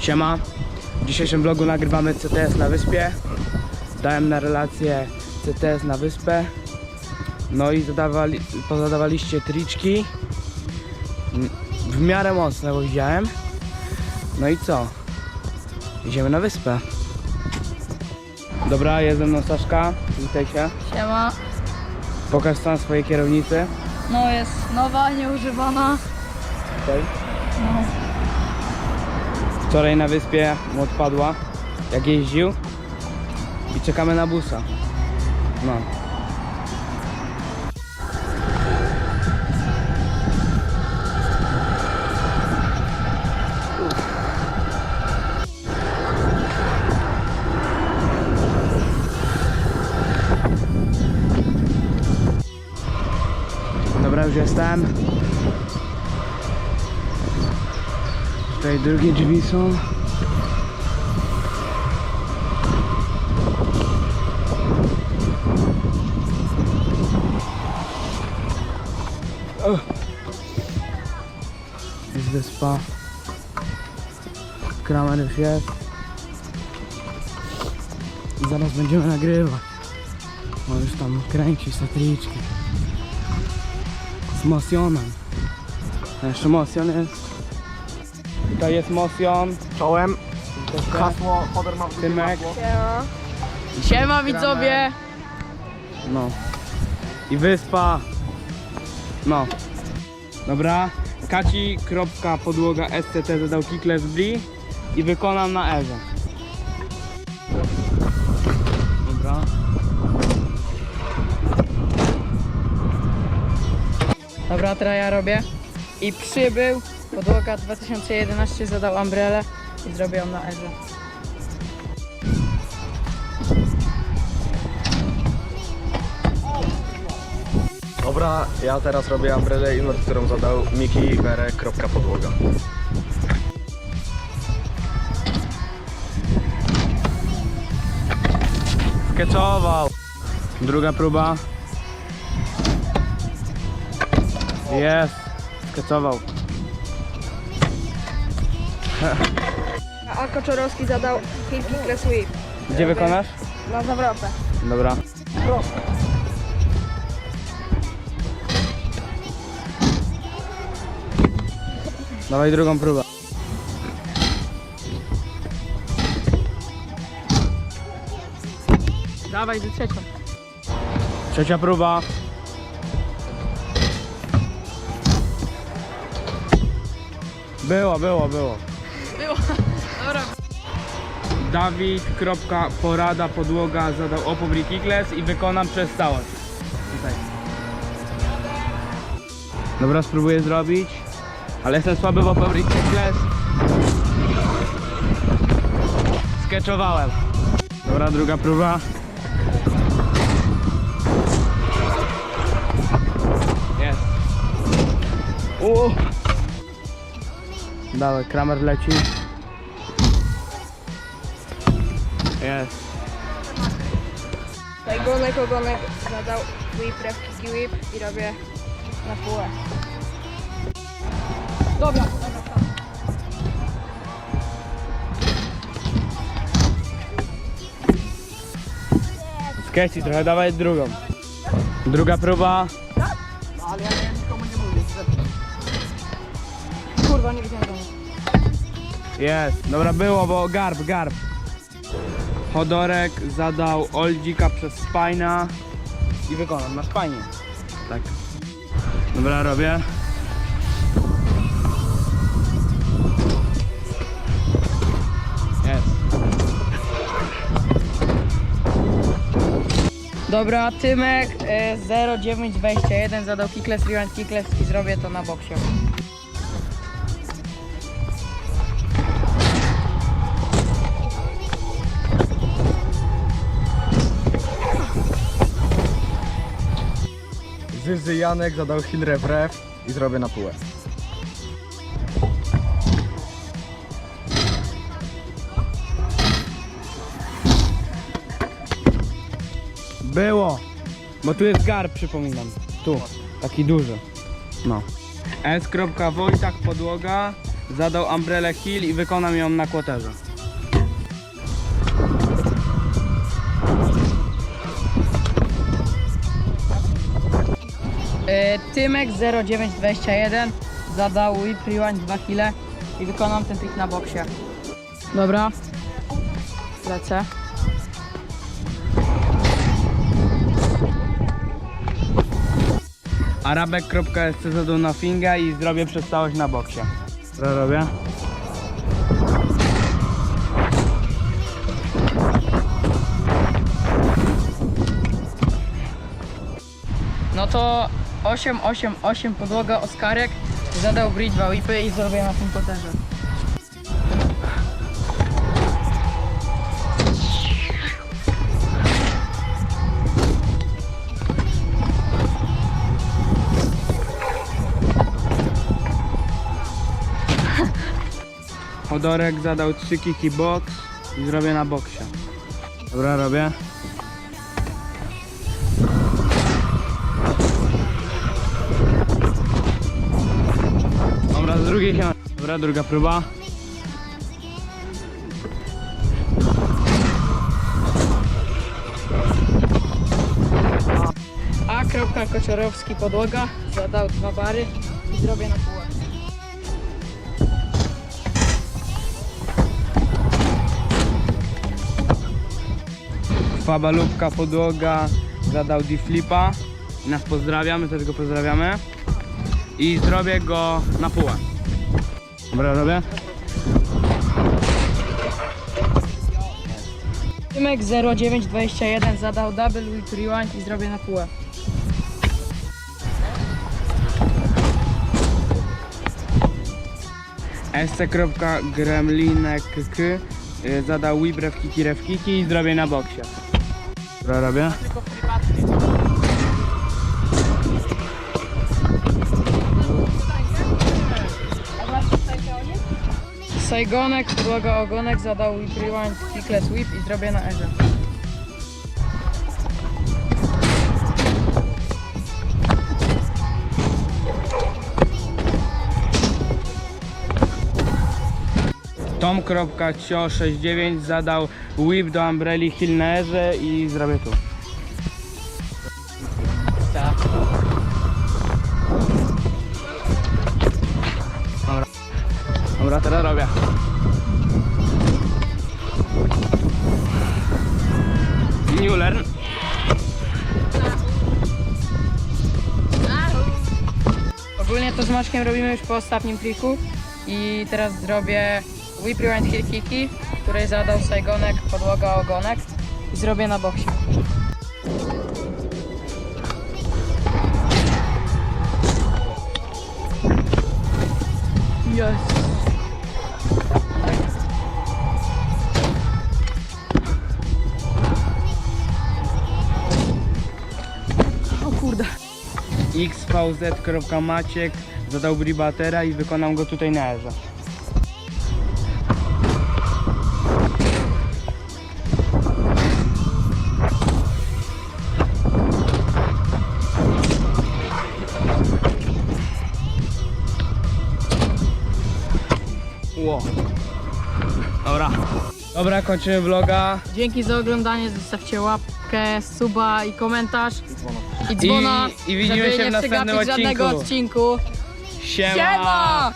Siema. W dzisiejszym vlogu nagrywamy CTS na wyspie. Dałem na relację CTS na wyspę. No i zadawali, pozadawaliście triczki. W miarę mocne, bo widziałem. No i co? Idziemy na wyspę. Dobra, jest ze mną Saszka. Witaj się. Siema. Pokaż stan swojej kierownicy. No jest nowa, nieużywana. Tutaj. No. Wczoraj na wyspie mu odpadła, jak jeździł. I czekamy na busa. No. Dobra, już jestem. Tutaj drugie drzwi są. Jest wyspa. Kramer już jest. Zaraz będziemy nagrywać. On już tam kręci sateliczki. Z Mosionem. Jeszcze Mosion jest. Tutaj jest Motion. Czołem. Hasło. Hodor ma Tymek. Siema widzowie. No. I wyspa. No. Dobra. Kaci kropka podłoga SCT zadał kickless bli i wykonam na Eże. Dobra. Dobra, teraz ja robię. I przybył. Podłoga 2011 zadał umbrelę i zrobię ją na Erze. Dobra, ja teraz robię umbrellę inwert, którą zadał Miki Bere, podłoga. Skeczował. Druga próba. Jest. Skeczował. A Koczorowski zadał Hill Kickless Whip Gdzie wykonasz? na zawrotę. Dobra. Dawaj drugą próbę. Dawaj, za trzecią. Trzecia próba. Było, było, było. Było. Dobra. Dawid, kropka, porada, podłoga zadał opór i wykonam przez całość. Tutaj. Dobra, spróbuję zrobić, ale jestem słaby w opór i kickless. Skeczowałem. Dobra, druga próba. Dawaj, Kramer leci. Jest. Tutaj Gonek Ogonek zadał Whip, Ref Kiki Whip i robię na półę. Dobra. Skeci trochę, dawaj drugą. Druga próba. Domu. Jest. Dobra, było, bo garb, garb. Chodorek zadał Oldzika przez spajna i wykonam na spajnie. Tak. Dobra, robię. Jest. Dobra, Tymek e, 0921 zadał kickless, rewind kickless i zrobię to na boksie. Zyzy Janek zadał Hill Rev Rev i zrobię na półę. Było. Bo tu jest garb, przypominam. Tu. Taki duży. No. S. Podłoga zadał Umbrella Hill i wykonam ją na kłoterze. Tymek 0921 zadał whip rewind 2 kg i wykonam ten trik na boksie. Dobra. Lecę. Arabek.sc zadał na finga i zrobię przez całość na boksie. Co robię? No to 888 podłoga Oskarek zadał bridge 2 whipy i zrobię na tym koterze. Chodorek zadał 3 kiki box i zrobię na boksie. Dobra, robię. Z drugiej strony. Dobra, druga próba. A. Kropka podłoga zadał dwa bary i zrobię na pół. Fabalubka podłoga zadał D-flipa. Nas pozdrawiamy, też go pozdrawiamy. I zrobię go na półę. Dobra, robię. Tymek 0921 zadał double whip rewind i zrobię na półę. sc.gremlinek y, zadał whip rewkiki rewkiki i zrobię na boksie. Dobra, robię. Saigonek, podłoga ogonek zadał whip rewind, kickless whip i zrobię na erze. Tom.cio69 zadał whip do Umbrelli Hilnerze i zrobię tu. Teraz robię. New learn. Ogólnie to z Maczkiem robimy już po ostatnim triku i teraz zrobię whip rewind heel kicki, który zadał Saigonek, podłoga ogonek i zrobię na boksie. xvz.maciek zadał bribatera i wykonam go tutaj na. Ło. Dobra. Dobra, kończymy vloga. Dzięki za oglądanie, zostawcie łapkę, suba i komentarz. I dzwona, I- i widzimy żeby się w nie następnym przegapić żadnego odcinku. odcinku. Siema. Siema!